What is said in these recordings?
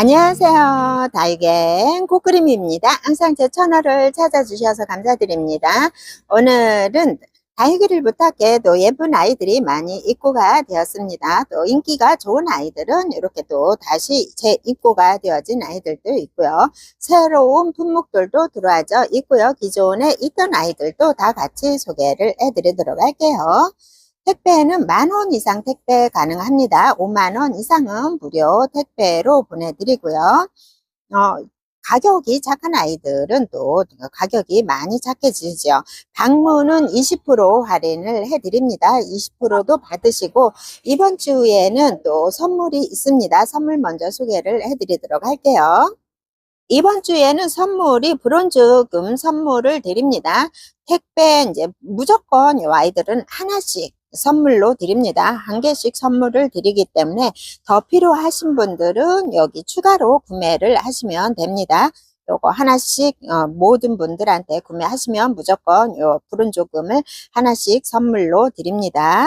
안녕하세요. 다이갱 코크림입니다. 항상 제 채널을 찾아주셔서 감사드립니다. 오늘은 다이기를 부탁해 또 예쁜 아이들이 많이 입고가 되었습니다. 또 인기가 좋은 아이들은 이렇게 또 다시 재입고가 되어진 아이들도 있고요. 새로운 품목들도 들어와져 있고요. 기존에 있던 아이들도 다 같이 소개를 해드리도록 할게요. 택배는 만 원 이상 택배 가능합니다. 5만 원 이상은 무료 택배로 보내드리고요. 어, 가격이 착한 아이들은 또 가격이 많이 착해지죠. 방문은 20% 할인을 해드립니다. 20%도 받으시고 이번 주에는 또 선물이 있습니다. 선물 먼저 소개를 해드리도록 할게요. 이번 주에는 선물이 브론즈금 선물을 드립니다. 택배 이제 무조건 이 아이들은 하나씩 선물로 드립니다. 한 개씩 선물을 드리기 때문에 더 필요하신 분들은 여기 추가로 구매를 하시면 됩니다. 요거 하나씩 어, 모든 분들한테 구매하시면 무조건 요 푸른 조금을 하나씩 선물로 드립니다.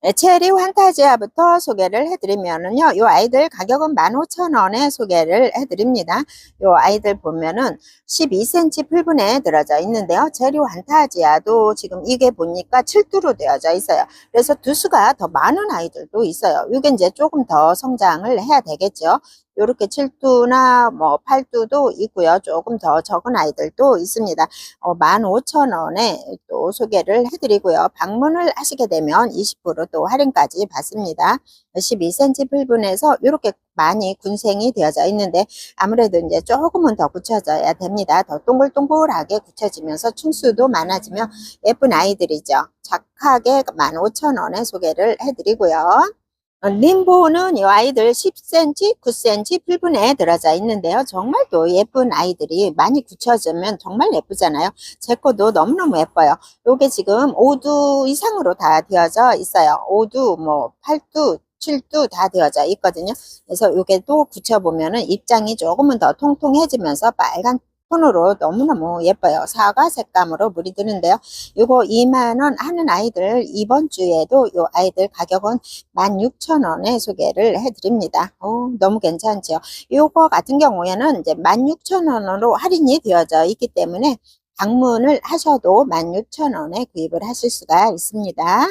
네, 체리 환타지아부터 소개를 해드리면은요, 요 아이들 가격은 15,000원에 소개를 해드립니다. 요 아이들 보면은 12cm 풀분에 들어져 있는데요. 체리 환타지아도 지금 이게 보니까 7두로 되어져 있어요. 그래서 두수가 더 많은 아이들도 있어요. 이게 이제 조금 더 성장을 해야 되겠죠. 요렇게 7두나 뭐 8두도 있고요. 조금 더 적은 아이들도 있습니다. 어, 15,000원에 또 소개를 해드리고요. 방문을 하시게 되면 20%또 할인까지 받습니다. 12cm 풀분에서 이렇게 많이 군생이 되어져 있는데 아무래도 이제 조금은 더 굳혀져야 됩니다. 더 동글동글하게 굳혀지면서 충수도 많아지면 예쁜 아이들이죠. 착하게 15,000원에 소개를 해드리고요. 어, 림보는 이 아이들 10cm, 9cm 풀분에 들어져 있는데요. 정말 또 예쁜 아이들이 많이 굳혀지면 정말 예쁘잖아요. 제 거도 너무너무 예뻐요. 요게 지금 5두 이상으로 다 되어져 있어요. 5두, 뭐 8두, 7두 다 되어져 있거든요. 그래서 요게 또 굳혀보면은 입장이 조금은 더 통통해지면서 빨간 톤으로 너무너무 예뻐요. 사과 색감으로 물이 드는데요. 요거 2만원 하는 아이들 이번 주에도 요 아이들 가격은 16,000원에 소개를 해드립니다. 오, 너무 괜찮죠. 요거 같은 경우에는 이제 16,000원으로 할인이 되어져 있기 때문에 방문을 하셔도 16,000원에 구입을 하실 수가 있습니다.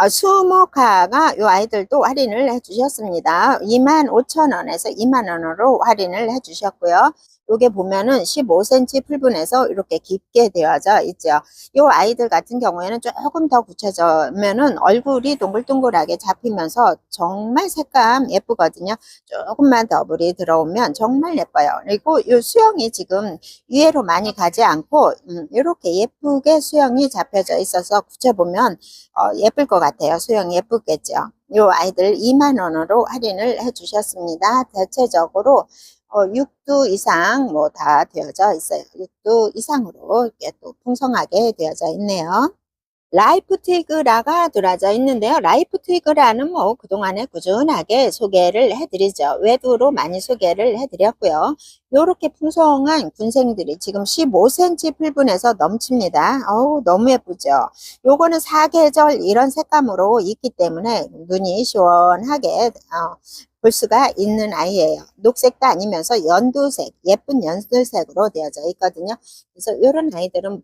아, 수모카가 요 아이들도 할인을 해주셨습니다. 25,000원에서 2만원으로 할인을 해주셨고요. 요게 보면은 15cm 풀분에서 이렇게 깊게 되어져 있죠. 요 아이들 같은 경우에는 조금 더 굳혀지면은 얼굴이 동글동글하게 잡히면서 정말 색감 예쁘거든요. 조금만 더 물이 들어오면 정말 예뻐요. 그리고 요 수영이 지금 위에로 많이 가지 않고 음, 이렇게 예쁘게 수영이 잡혀져 있어서 굳혀보면 어, 예쁠 것 같아요. 수영 예쁘겠죠. 요 아이들 2만원으로 할인을 해주셨습니다. 대체적으로 어, 6두 이상 뭐 다 되어져 있어요. 6두 이상으로 이렇게 또 풍성하게 되어져 있네요. 라이프 트위그라가 들어져 있는데요. 라이프 트위그라는 뭐 그동안에 꾸준하게 소개를 해드리죠. 외두로 많이 소개를 해드렸고요. 이렇게 풍성한 군생들이 지금 15cm 풀분에서 넘칩니다. 어우 너무 예쁘죠. 요거는 사계절 이런 색감으로 있기 때문에 눈이 시원하게 어, 볼 수가 있는 아이예요. 녹색도 아니면서 연두색, 예쁜 연두색으로 되어져 있거든요. 그래서 이런 아이들은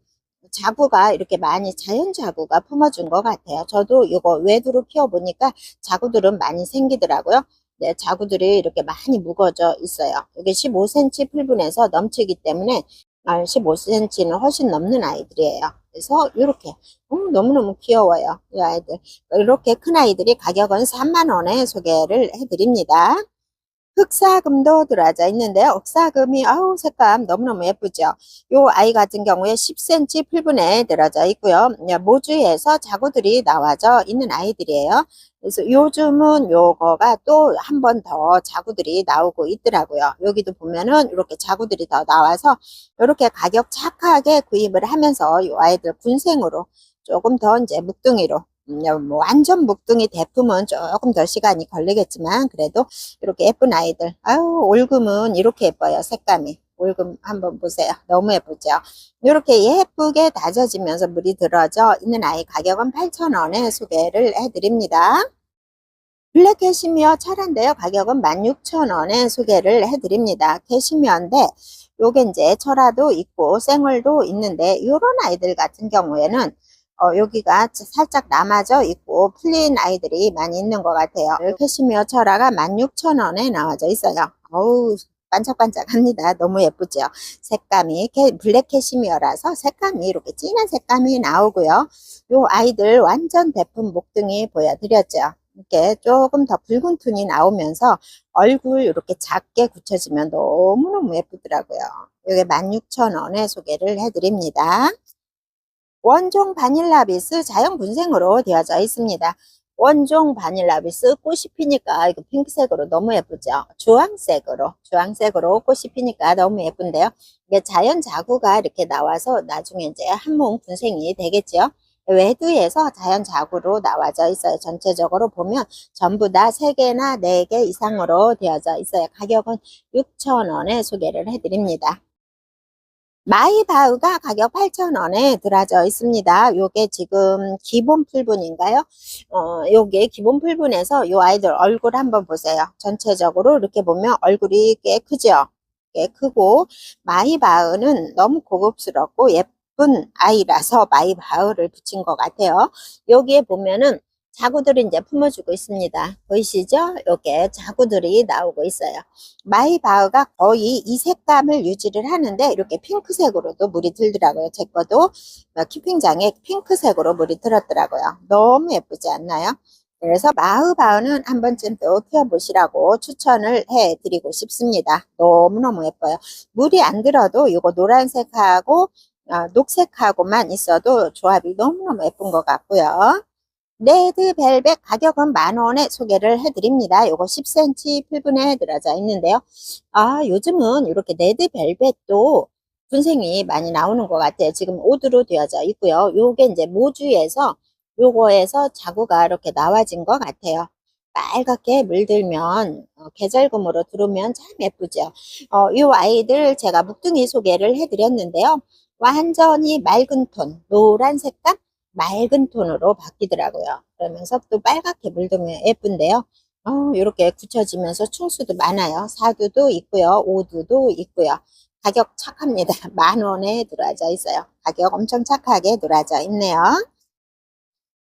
자구가 이렇게 많이 자연 자구가 품어준 것 같아요. 저도 이거 외두로 키워보니까 자구들은 많이 생기더라고요. 네, 자구들이 이렇게 많이 묵어져 있어요. 이게 15cm 풀분에서 넘치기 때문에 15cm는 훨씬 넘는 아이들이에요. 그래서 이렇게 음, 너무너무 귀여워요. 이 아이들. 이렇게 큰 아이들이 가격은 3만원에 소개를 해드립니다. 흑사금도 들어져 있는데요. 흑사금이 아우 색감 너무너무 예쁘죠. 요 아이 같은 경우에 10cm 풀분에 들어져 있고요. 모주에서 자구들이 나와져 있는 아이들이에요. 그래서 요즘은 요거가 또 한 번 더 자구들이 나오고 있더라고요. 여기도 보면은 이렇게 자구들이 더 나와서 이렇게 가격 착하게 구입을 하면서 요 아이들 군생으로 조금 더 이제 묵둥이로 완전 묵둥이 대품은 조금 더 시간이 걸리겠지만 그래도 이렇게 예쁜 아이들 아유 올금은 이렇게 예뻐요 색감이 올금 한번 보세요 너무 예쁘죠 이렇게 예쁘게 다져지면서 물이 들어져 있는 아이 가격은 8,000원에 소개를 해드립니다 블랙 캐시미어 철화인데요. 가격은 16,000원에 소개를 해드립니다. 캐시미어인데 요게 이제 철화도 있고 생얼도 있는데 요런 아이들 같은 경우에는 어, 여기가 살짝 남아져 있고 풀린 아이들이 많이 있는 것 같아요. 캐시미어 철화가 16,000원에 나와져 있어요. 어우 반짝반짝합니다. 너무 예쁘죠? 색감이 캐- 블랙 캐시미어라서 색감이 이렇게 진한 색감이 나오고요. 요 아이들 완전 대품 목등이 보여드렸죠. 이렇게 조금 더 붉은 톤이 나오면서 얼굴 이렇게 작게 굳혀지면 너무너무 예쁘더라고요. 이게 16,000원에 소개를 해드립니다. 원종 바닐라 비스 자연 분생으로 되어져 있습니다. 원종 바닐라 비스 꽃이 피니까 이거 핑크색으로 너무 예쁘죠? 주황색으로, 주황색으로 꽃이 피니까 너무 예쁜데요. 이게 자연 자구가 이렇게 나와서 나중에 이제 한몸 분생이 되겠죠? 외두에서 자연 자구로 나와져 있어요. 전체적으로 보면 전부 다 3개나 4개 이상으로 되어져 있어요. 가격은 6,000원에 소개를 해드립니다. 마이바우가 가격 8,000원에 들어져 있습니다. 요게 지금 기본 풀분인가요? 어, 요게 기본 풀분에서 요 아이들 얼굴 한번 보세요. 전체적으로 이렇게 보면 얼굴이 꽤 크죠? 꽤 크고, 마이바우는 너무 고급스럽고 예쁜 아이라서 마이바우를 붙인 것 같아요. 여기에 보면은 자구들이 이제 품어주고 있습니다. 보이시죠? 요게 자구들이 나오고 있어요. 마이바흐가 거의 이 색감을 유지를 하는데 이렇게 핑크색으로도 물이 들더라고요. 제 거도 키핑장에 핑크색으로 물이 들었더라고요. 너무 예쁘지 않나요? 그래서 마흐바흐는 한 번쯤 또 키워보시라고 추천을 해드리고 싶습니다. 너무너무 예뻐요. 물이 안 들어도 이거 노란색하고 어, 녹색하고만 있어도 조합이 너무너무 예쁜 것 같고요. 레드 벨벳 가격은 만원에 소개를 해드립니다. 요거 10cm 필분에 들어져 있는데요. 아, 요즘은 이렇게 레드 벨벳도 분생이 많이 나오는 것 같아요. 지금 오드로 되어져 있고요. 요게 이제 모주에서 요거에서 자구가 이렇게 나와진 것 같아요. 빨갛게 물들면 어, 계절금으로 들어오면 참 예쁘죠. 어, 요 아이들 제가 묵둥이 소개를 해드렸는데요. 완전히 맑은 톤, 노란 색감, 맑은 톤으로 바뀌더라고요. 그러면서 또 빨갛게 물들면 예쁜데요. 어, 이렇게 굳혀지면서 충수도 많아요. 사두도 있고요. 오두도 있고요. 가격 착합니다. 만 원에 들어와져 있어요. 가격 엄청 착하게 들어와져 있네요.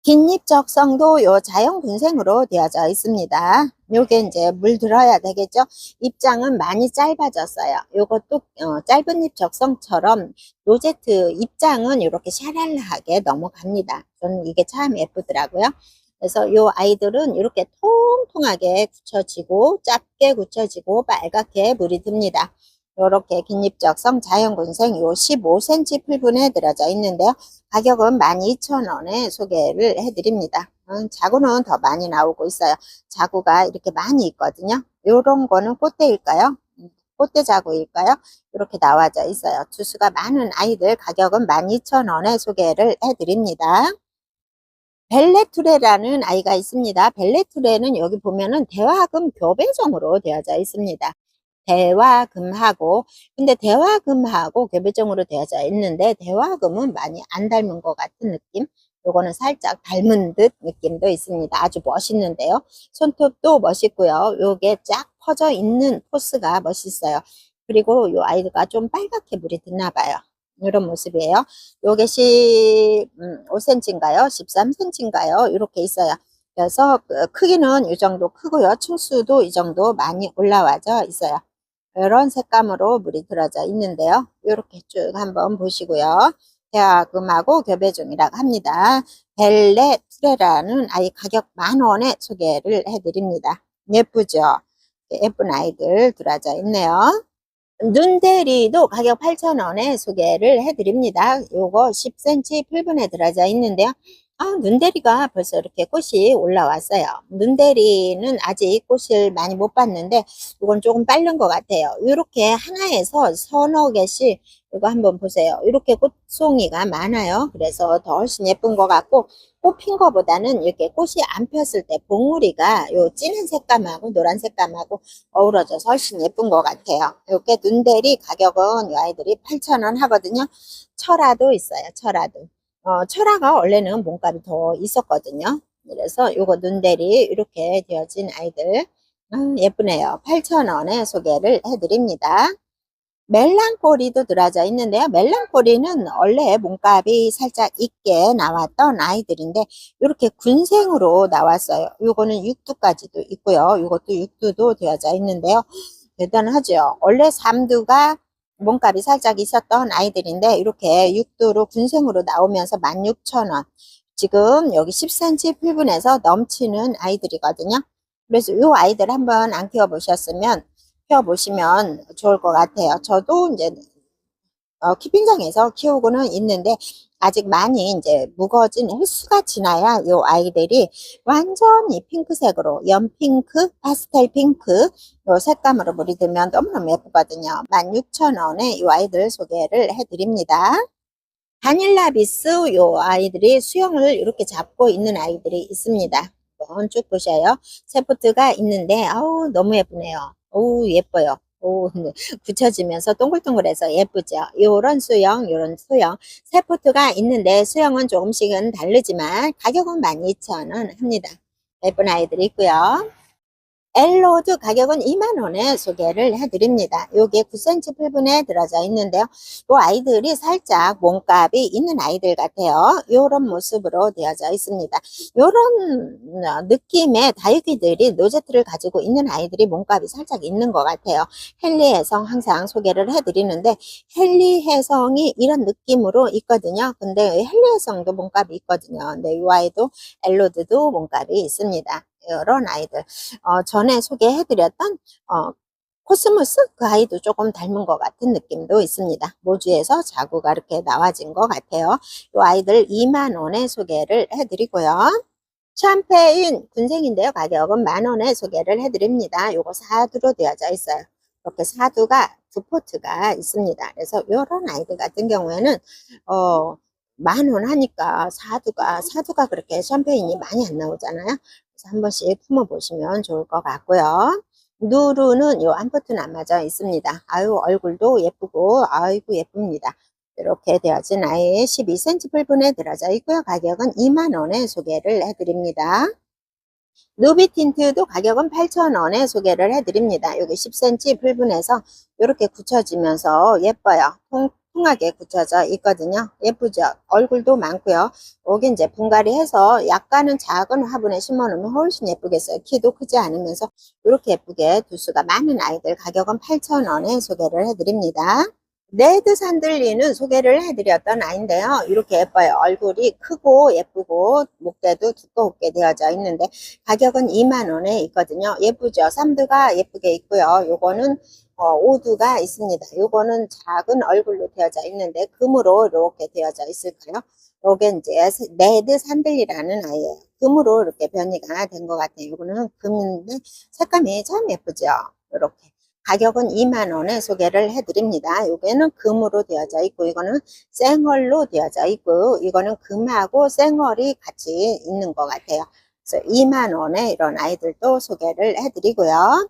긴잎 적성도 요 자연 분생으로 되어져 있습니다. 요게 이제 물 들어야 되겠죠. 입장은 많이 짧아졌어요. 요것도 어, 짧은 잎 적성처럼 로제트 입장은 이렇게 샤랄라하게 넘어갑니다. 저는 이게 참 예쁘더라고요. 그래서 요 아이들은 이렇게 통통하게 굳혀지고 짧게 굳혀지고 빨갛게 물이 듭니다. 이렇게 긴잎적성 자연군생 요 15cm 풀분에 들어져 있는데요. 가격은 12,000원에 소개를 해드립니다. 음, 자구는 더 많이 나오고 있어요. 자구가 이렇게 많이 있거든요. 요런 거는 꽃대일까요? 음, 꽃대 자구일까요? 이렇게 나와져 있어요. 주수가 많은 아이들 가격은 12,000원에 소개를 해드립니다. 벨레투레라는 아이가 있습니다. 벨레투레는 여기 보면은 대화금 교배종으로 되어져 있습니다. 대화금하고 근데 대화금하고 교배종으로 되어져 있는데 대화금은 많이 안 닮은 것 같은 느낌 요거는 살짝 닮은 듯 느낌도 있습니다. 아주 멋있는데요. 손톱도 멋있고요. 요게 쫙 퍼져 있는 포스가 멋있어요. 그리고 요 아이가 좀 빨갛게 물이 드나 봐요. 이런 모습이에요. 요게 15cm인가요? 13cm인가요? 이렇게 있어요. 그래서 그 크기는 이 정도 크고요. 층수도 이 정도 많이 올라와져 있어요. 이런 색감으로 물이 들어져 있는데요. 이렇게 쭉 한번 보시고요. 대화금하고 교배 중이라고 합니다. 벨레 트레라는 아이 가격 만 원에 소개를 해드립니다. 예쁘죠? 예쁜 아이들 들어져 있네요. 눈대리도 가격 8,000원에 소개를 해드립니다. 요거 10cm 풀분에 들어져 있는데요. 아, 눈대리가 벌써 이렇게 꽃이 올라왔어요. 눈대리는 아직 꽃을 많이 못 봤는데 이건 조금 빠른 것 같아요. 이렇게 하나에서 서너 개씩 이거 한번 보세요. 이렇게 꽃송이가 많아요. 그래서 더 훨씬 예쁜 것 같고 꽃 핀 거보다는 이렇게 꽃이 안 폈을 때 봉우리가 요 진한 색감하고 노란 색감하고 어우러져서 훨씬 예쁜 것 같아요. 이렇게 눈대리 가격은 이 아이들이 8,000원 하거든요. 철화도 있어요. 철화도. 어, 철화가 원래는 몸값이 더 있었거든요. 그래서 요거 눈대리 이렇게 되어진 아이들 아, 예쁘네요. 8,000원에 소개를 해드립니다. 멜랑꼬리도 들어져 있는데요. 멜랑꼬리는 원래 몸값이 살짝 있게 나왔던 아이들인데 이렇게 군생으로 나왔어요. 요거는 6두까지도 있고요. 요것도 6두도 되어져 있는데요. 대단하죠. 원래 3두가 몸값이 살짝 있었던 아이들인데 이렇게 6두로 군생으로 나오면서 16,000원. 지금 여기 10cm 풀분에서 넘치는 아이들이거든요. 그래서 이 아이들 한번 안 키워보셨으면 키워보시면 좋을 것 같아요. 저도 이제 어, 키핑장에서 키우고는 있는데 아직 많이 이제 무거워진 횟수가 지나야 이 아이들이 완전히 핑크색으로 연핑크, 파스텔 핑크 요 색감으로 물이 들면 너무너무 예쁘거든요. 16,000원에 이 아이들 소개를 해드립니다. 바닐라비스 요 아이들이 수영을 이렇게 잡고 있는 아이들이 있습니다. 한번 쭉 보셔요. 세포트가 있는데 아우 너무 예쁘네요. 오 예뻐요. 오 네. 굳혀지면서 동글동글해서 예쁘죠. 요런 수영, 요런 수영. 세 포트가 있는데 수영은 조금씩은 다르지만 가격은 12,000원 합니다. 예쁜 아이들이 있고요. 엘로드 가격은 2만원에 소개를 해드립니다. 요게 9cm 풀분에 들어져 있는데요. 요 아이들이 살짝 몸값이 있는 아이들 같아요. 요런 모습으로 되어져 있습니다. 요런 어, 느낌의 다육이들이 노제트를 가지고 있는 아이들이 몸값이 살짝 있는 것 같아요. 헨리 해성 항상 소개를 해드리는데 헨리 해성이 이런 느낌으로 있거든요. 근데 헨리 해성도 몸값이 있거든요. 근데 이 아이도 엘로드도 몸값이 있습니다. 이런 아이들 어, 전에 소개해드렸던 어, 코스모스 그 아이도 조금 닮은 것 같은 느낌도 있습니다. 모주에서 자구가 이렇게 나와진 것 같아요. 이 아이들 2만 원에 소개를 해드리고요. 샴페인 군생인데요. 가격은 만 원에 소개를 해드립니다. 요거 사두로 되어져 있어요. 이렇게 사두가 두 포트가 있습니다. 그래서 이런 아이들 같은 경우에는 어, 만 원 하니까 사두가 사두가 그렇게 샴페인이 많이 안 나오잖아요. 그래서 한 번씩 품어 보시면 좋을 것 같고요. 누르는 요 안포트는 안 맞아 있습니다. 아유 얼굴도 예쁘고 아이고 예쁩니다. 이렇게 되어진 아이의 12cm 풀분에 들어져 있고요. 가격은 2만원에 소개를 해드립니다. 누비 틴트도 가격은 8,000원에 소개를 해드립니다. 여기 10cm 풀분에서 이렇게 굳혀지면서 예뻐요. 통, 통하게 굳혀져 있거든요. 예쁘죠? 얼굴도 많고요. 여기 이제 분갈이 해서 약간은 작은 화분에 심어 놓으면 훨씬 예쁘겠어요. 키도 크지 않으면서 이렇게 예쁘게 두수가 많은 아이들 가격은 8,000원에 소개를 해드립니다. 레드 산들리는 소개를 해드렸던 아이인데요. 이렇게 예뻐요. 얼굴이 크고 예쁘고 목대도 두껍게 되어져 있는데 가격은 2만원에 있거든요. 예쁘죠? 삼두가 예쁘게 있고요. 요거는 어, 오두가 있습니다. 요거는 작은 얼굴로 되어져 있는데 금으로 이렇게 되어져 있을까요? 요게 이제 레드 산들리라는 아이예요. 금으로 이렇게 변이가 된 것 같아요. 요거는 금인데 색감이 참 예쁘죠? 이렇게. 가격은 2만원에 소개를 해드립니다. 요게는 금으로 되어져 있고 이거는 생얼로 되어져 있고 이거는 금하고 생얼이 같이 있는 것 같아요. 그래서 2만원에 이런 아이들도 소개를 해드리고요.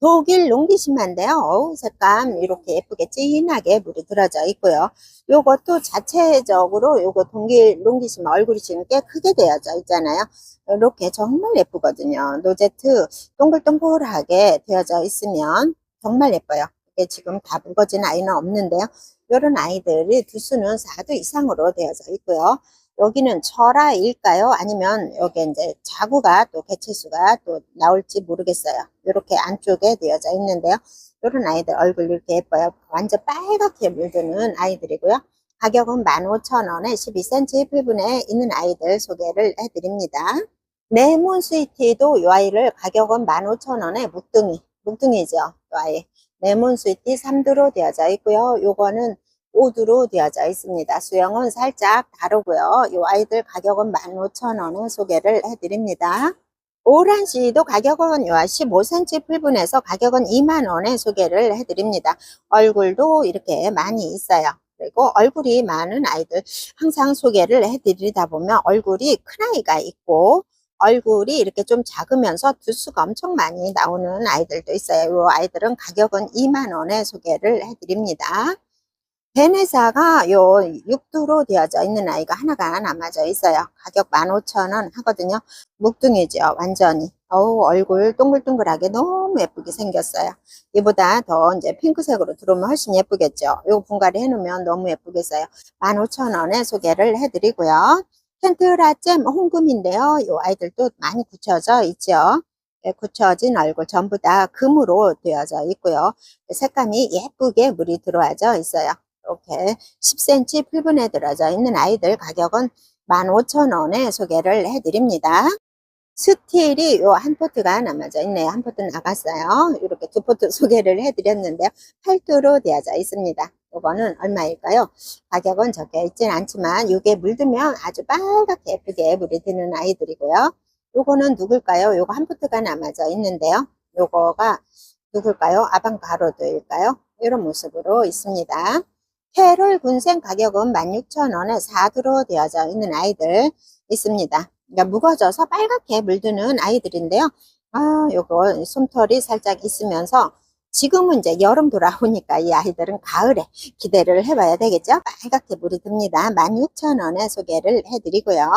독일. 어우, 색감 이렇게 예쁘게 진하게 물이 들어져 있고요. 요것도 자체적으로 요거 동길 롱기시마 얼굴이 지금 꽤 크게 되어져 있잖아요. 이렇게 정말 예쁘거든요. 노제트 동글동글하게 되어져 있으면 정말 예뻐요. 이게 지금 다 붉어진 아이는 없는데요. 이런 아이들이 두수는 4두 이상으로 되어져 있고요. 여기는 철화일까요? 아니면 여기 이제 자구가 또 개체수가 또 나올지 모르겠어요. 이렇게 안쪽에 되어져 있는데요. 이런 아이들 얼굴 이렇게 예뻐요. 완전 빨갛게 물드는 아이들이고요. 가격은 15,000원에 12cm 풀분에 있는 아이들 소개를 해드립니다. 레몬 스위티도 이 아이를 가격은 15,000원에 묵둥이, 묵둥이죠. 이 아이. 레몬 스위티 3두로 되어져 있고요. 요거는 5두로 되어져 있습니다. 수영은 살짝 다르고요. 이 아이들 가격은 15,000원에 소개를 해드립니다. 오란씨도 가격은 15cm 풀분에서 가격은 2만원에 소개를 해드립니다. 얼굴도 이렇게 많이 있어요. 그리고 얼굴이 많은 아이들 항상 소개를 해드리다 보면 얼굴이 큰 아이가 있고 얼굴이 이렇게 좀 작으면서 두수가 엄청 많이 나오는 아이들도 있어요. 이 아이들은 가격은 2만원에 소개를 해드립니다. 베네사가 요 육두로 되어져 있는 아이가 하나가 남아져 있어요. 가격 15,000원 하거든요. 묵둥이죠. 완전히. 어우, 얼굴 동글동글하게 너무 예쁘게 생겼어요. 이보다 더 이제 핑크색으로 들어오면 훨씬 예쁘겠죠. 요 분갈이 해놓으면 너무 예쁘겠어요. 15,000원에 소개를 해드리고요. 켄트라잼 홍금인데요. 요 아이들도 많이 굳혀져 있죠. 네, 굳혀진 얼굴 전부 다 금으로 되어져 있고요. 색감이 예쁘게 물이 들어와져 있어요. 이렇게 10cm 풀분에 들어져 있는 아이들 가격은 15,000원에 소개를 해드립니다. 스틸이 요 한 포트가 남아져 있네요. 한 포트 나갔어요. 이렇게 두 포트 소개를 해드렸는데요. 8두로 되어져 있습니다. 이거는 얼마일까요? 가격은 적혀 있진 않지만 이게 물들면 아주 빨갛게 예쁘게 물이 드는 아이들이고요. 요거는 누굴까요? 요거 한 포트가 남아져 있는데요. 요거가 누굴까요? 아방가로드일까요? 이런 모습으로 있습니다. 캐롤 군생 가격은 16,000원에 4두로 되어져 있는 아이들 있습니다. 그러니까 무거져서 빨갛게 물드는 아이들인데요. 아, 요거 솜털이 살짝 있으면서 지금은 이제 여름 돌아오니까 이 아이들은 가을에 기대를 해봐야 되겠죠? 빨갛게 물이 듭니다. 16,000원에 소개를 해드리고요.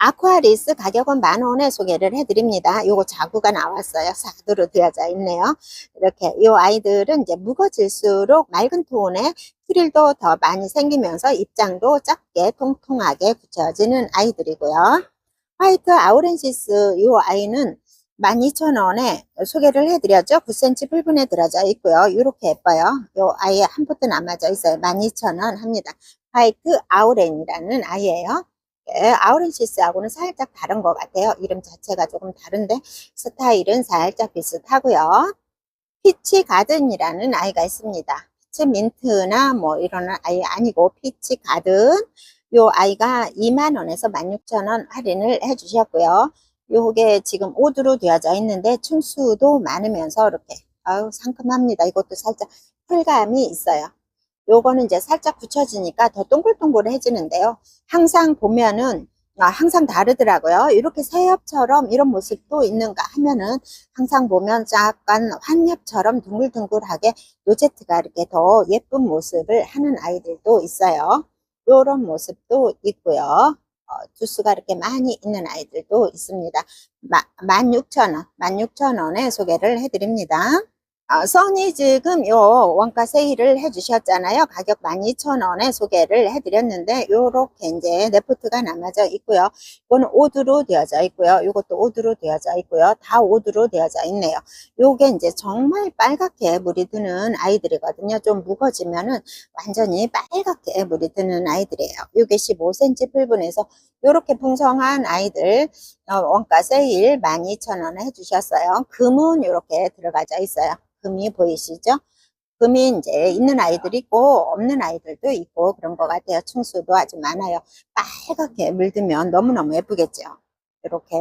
아쿠아리스 가격은 만원에 소개를 해드립니다. 요거 자구가 나왔어요. 사두로 되어져 있네요. 이렇게 요 아이들은 이제 무거질수록 맑은 톤에 프릴도 더 많이 생기면서 입장도 작게 통통하게 붙여지는 아이들이고요. 화이트 아우렌시스 요 아이는 12,000원에 소개를 해드렸죠. 9cm 풀분에 들어져 있고요. 이렇게 예뻐요. 요 아이에 한 포트 남아져 있어요. 12,000원 합니다. 화이트 아우렌이라는 아이예요. 예, 아우렌시스하고는 살짝 다른 것 같아요. 이름 자체가 조금 다른데 스타일은 살짝 비슷하고요. 피치 가든이라는 아이가 있습니다. 피치 민트나 뭐 이런 아이 아니고 피치 가든 요 아이가 2만원에서 16,000원 할인을 해주셨고요. 요게 지금 오드로 되어져 있는데 층수도 많으면서 이렇게 아유 상큼합니다. 이것도 살짝 풀감이 있어요. 요거는 이제 살짝 굳혀지니까 더 동글동글해지는데요. 항상 보면은 아, 항상 다르더라고요. 이렇게 새엽처럼 이런 모습도 있는가 하면은 항상 보면 약간 환엽처럼 둥글둥글하게 로제트가 이렇게 더 예쁜 모습을 하는 아이들도 있어요. 이런 모습도 있고요. 어, 두수가 이렇게 많이 있는 아이들도 있습니다. 16,000원, 16,000원에 소개를 해드립니다. 어, 선이 지금 요 원가 세일을 해주셨잖아요. 가격 12,000원에 소개를 해드렸는데 요렇게 이제 네프트가 남아져 있고요. 이거는 오드로 되어져 있고요. 이것도 오드로 되어져 있고요. 다 오드로 되어져 있네요. 요게 이제 정말 빨갛게 물이 드는 아이들이거든요. 좀 무거지면은 완전히 빨갛게 물이 드는 아이들이에요. 요게 15cm 풀분에서 요렇게 풍성한 아이들 어, 원가 세일 12,000원에 해주셨어요. 금은 이렇게 들어가져 있어요. 금이 보이시죠? 금이 이제 있는 아이들이 있고 없는 아이들도 있고 그런 것 같아요. 층수도 아주 많아요. 빨갛게 물들면 너무너무 예쁘겠죠. 이렇게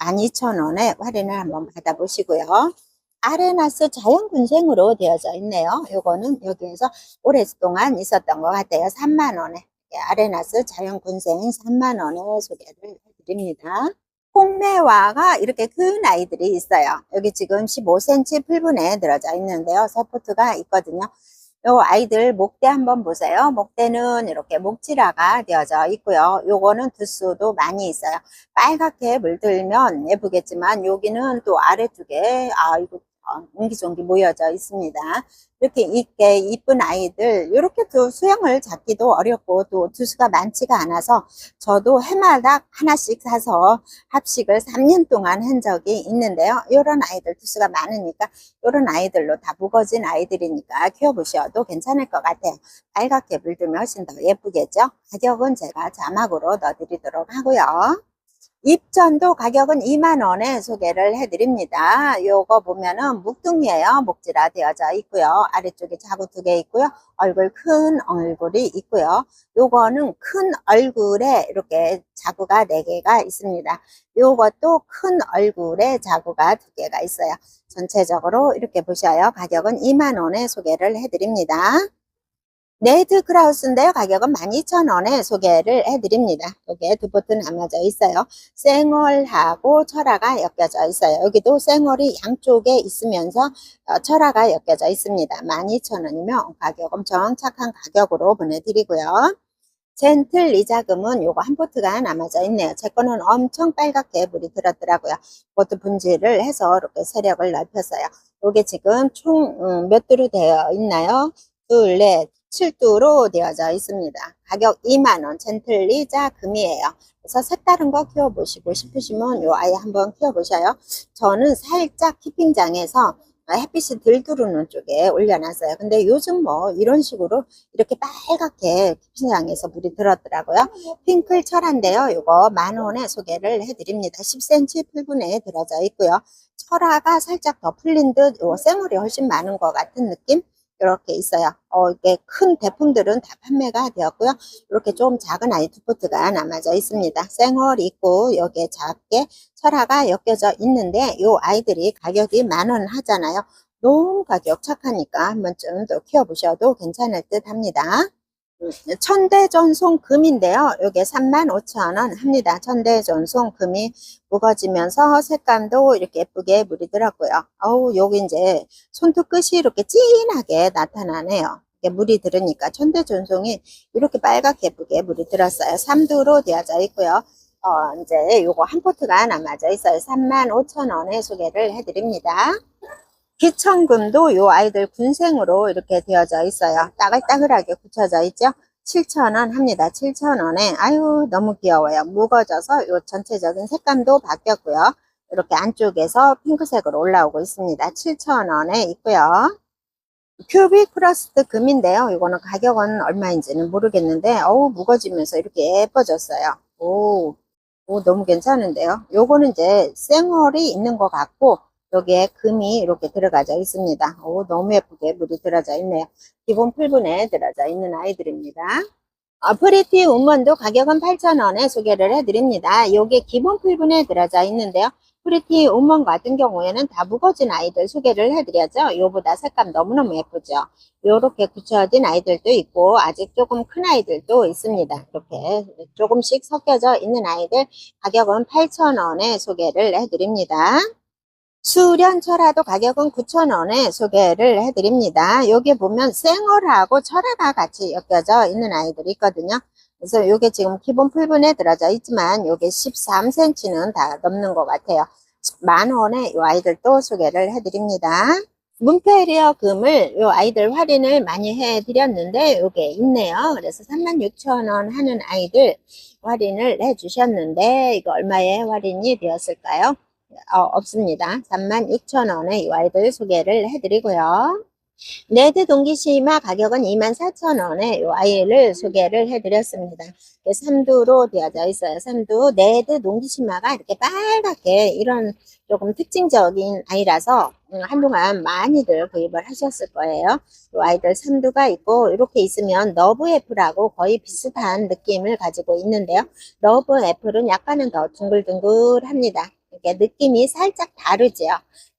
12,000원에 할인을 한번 받아보시고요. 아레나스 자연군생으로 되어져 있네요. 요거는 여기에서 오랫동안 있었던 것 같아요. 3만원에. 아레나스 자연군생 3만원에 소개를 해드립니다. 콩매화가 이렇게 큰 아이들이 있어요. 여기 지금 15cm 풀분에 들어져 있는데요. 서포트가 있거든요. 요 아이들 목대 한번 보세요. 목대는 이렇게 목지라가 되어져 있고요. 요거는 두수도 많이 있어요. 빨갛게 물들면 예쁘겠지만 여기는 또 아래쪽에 아 이거 어, 옹기종기 모여져 있습니다. 이렇게 있게 이쁜 아이들 이렇게 또 수영을 잡기도 어렵고 또 두수가 많지가 않아서 저도 해마다 하나씩 사서 합식을 3년 동안 한 적이 있는데요. 이런 아이들 두수가 많으니까 이런 아이들로 다 무거진 아이들이니까 키워보셔도 괜찮을 것 같아요. 빨갛게 물들면 훨씬 더 예쁘겠죠? 가격은 제가 자막으로 넣어드리도록 하고요. 입전도 가격은 2만원에 소개를 해드립니다. 요거 보면은 묵둥이에요. 목지라 되어져 있고요. 아래쪽에 자구 두 개 있고요. 얼굴 큰 얼굴이 있고요. 요거는 큰 얼굴에 이렇게 자구가 네 개가 있습니다. 요것도 큰 얼굴에 자구가 두 개가 있어요. 전체적으로 이렇게 보셔요. 가격은 2만원에 소개를 해드립니다. 레드 크라우스인데요. 가격은 12,000원에 소개를 해드립니다. 여기에 두 보트 남아져 있어요. 생얼하고 철화가 엮여져 있어요. 여기도 생얼이 양쪽에 있으면서 어, 철화가 엮여져 있습니다. 12,000원이면 가격 엄청 착한 가격으로 보내드리고요. 젠틀 리자금은 요거 한 포트가 남아져 있네요. 제 거는 엄청 빨갛게 물이 들었더라고요. 그것도 분질을 해서 이렇게 세력을 넓혔어요. 요게 지금 총 음, 몇 두로 되어 있나요? 둘, 넷, 7두로 되어져 있습니다. 가격 2만원 젠틀리자 금이에요. 그래서 색다른 거 키워보시고 싶으시면 요 아이 한번 키워보셔요. 저는 살짝 키핑장에서 햇빛이 덜 들어오는 쪽에 올려놨어요. 근데 요즘 뭐 이런 식으로 이렇게 빨갛게 키핑장에서 물이 들었더라고요. 핑클 철화인데요. 요거 만원에 소개를 해드립니다. 10cm 풀분에 들어져 있고요. 철화가 살짝 더 풀린 듯요 쌩얼이 훨씬 많은 것 같은 느낌? 이렇게 있어요. 어, 이게 큰 대품들은 다 판매가 되었고요. 이렇게 좀 작은 아이투포트가 남아져 있습니다. 생얼 있고 여기에 작게 철화가 엮여져 있는데 이 아이들이 가격이 만 원 하잖아요. 너무 가격 착하니까 한 번쯤 더 키워보셔도 괜찮을 듯 합니다. 천대전송 금인데요. 이게 35,000원 합니다. 천대전송 금이 무거지면서 색감도 이렇게 예쁘게 물이 들었고요. 어우, 여기 이제 손톱 끝이 이렇게 진하게 나타나네요. 물이 들으니까 천대전송이 이렇게 빨갛게 예쁘게 물이 들었어요. 3두로 되어져 있고요. 어, 이제 요거 한 포트가 남아져 있어요. 35,000원에 소개를 해드립니다. 기청금도 요 아이들 군생으로 이렇게 되어져 있어요. 따글따글하게 붙여져 있죠. 7,000원 합니다. 7,000원에 아유 너무 귀여워요. 무거져서 요 전체적인 색감도 바뀌었고요. 이렇게 안쪽에서 핑크색으로 올라오고 있습니다. 7,000원에 있고요. 큐빅 프러스트 금인데요. 이거는 가격은 얼마인지는 모르겠는데 어우 무거지면서 이렇게 예뻐졌어요. 오, 오 너무 괜찮은데요. 요거는 이제 생얼이 있는 것 같고 여기에 금이 이렇게 들어가져 있습니다. 오, 너무 예쁘게 물이 들어져 있네요. 기본 풀분에 들어져 있는 아이들입니다. 어, 프리티 우먼도 가격은 8,000원에 소개를 해드립니다. 요게 기본 풀분에 들어져 있는데요. 프리티 우먼 같은 경우에는 다 무거진 아이들 소개를 해드려죠. 요보다 색감 너무너무 예쁘죠. 요렇게 굳혀진 아이들도 있고 아직 조금 큰 아이들도 있습니다. 이렇게 조금씩 섞여져 있는 아이들 가격은 8,000원에 소개를 해드립니다. 수련 철화도 가격은 9,000원에 소개를 해드립니다. 여기 보면 생얼하고 철화가 같이 엮여져 있는 아이들이 있거든요. 그래서 이게 지금 기본 풀분에 들어져 있지만 이게 13cm는 다 넘는 것 같아요. 만 원에 이 아이들도 소개를 해드립니다. 문페리어 금을 이 아이들 할인을 많이 해드렸는데 이게 있네요. 그래서 36,000원 하는 아이들 할인을 해주셨는데 이거 얼마에 할인이 되었을까요? 어, 없습니다. 36,000원에 이 아이들 소개를 해드리고요. 네드 동기시마 가격은 24,000원에 이 아이를 소개를 해드렸습니다. 3두로 되어져 있어요. 3두 네드 동기시마가 이렇게 빨갛게 이런 조금 특징적인 아이라서 음, 한동안 많이들 구입을 하셨을 거예요. 이 아이들 3두가 있고 이렇게 있으면 너브 애플하고 거의 비슷한 느낌을 가지고 있는데요. 너브 애플은 약간은 더 둥글둥글합니다. 이렇게 느낌이 살짝 다르죠.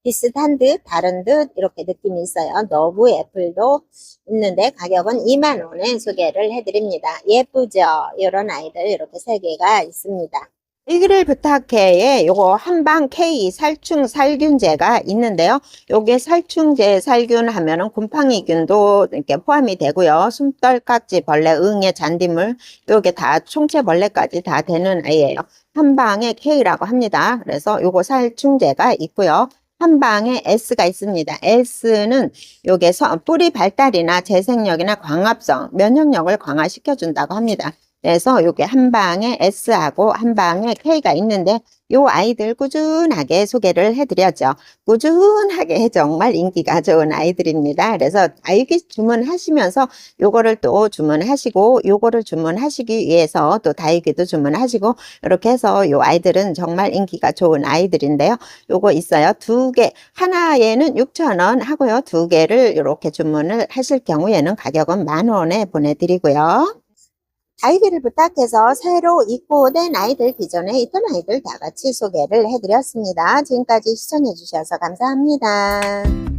비슷한 듯 다른 듯 이렇게 느낌이 있어요. 너브 애플도 있는데 가격은 2만원에 소개를 해드립니다. 예쁘죠? 이런 아이들 이렇게 세 개가 있습니다. 일기를 부탁해에 요거 한방 K 살충 살균제가 있는데요. 요게 살충제 살균 하면은 곰팡이균도 이렇게 포함이 되고요. 숨떨 깍지 벌레, 응애, 잔디물 요게 다 총체 벌레까지 다 되는 아이예요. 한방에 K라고 합니다. 그래서 요거 살충제가 있고요. 한 방에 S가 있습니다. S는 요게 뿌리 발달이나 재생력이나 광합성, 면역력을 강화시켜 준다고 합니다. 그래서 요게 한 방에 S하고 한 방에 K가 있는데 요 아이들 꾸준하게 소개를 해드렸죠. 꾸준하게 정말 인기가 좋은 아이들입니다. 그래서 아이기 주문하시면서 요거를 또 주문하시고 요거를 주문하시기 위해서 또 다이기도 주문하시고 이렇게 해서 요 아이들은 정말 인기가 좋은 아이들인데요. 요거 있어요. 두 개, 하나에는 6,000원 하고요. 두 개를 이렇게 주문을 하실 경우에는 가격은 만 원에 보내드리고요. 아이들을 부탁해서 새로 입고된 아이들 기존에 있던 아이들 다 같이 소개를 해드렸습니다. 지금까지 시청해 주셔서 감사합니다.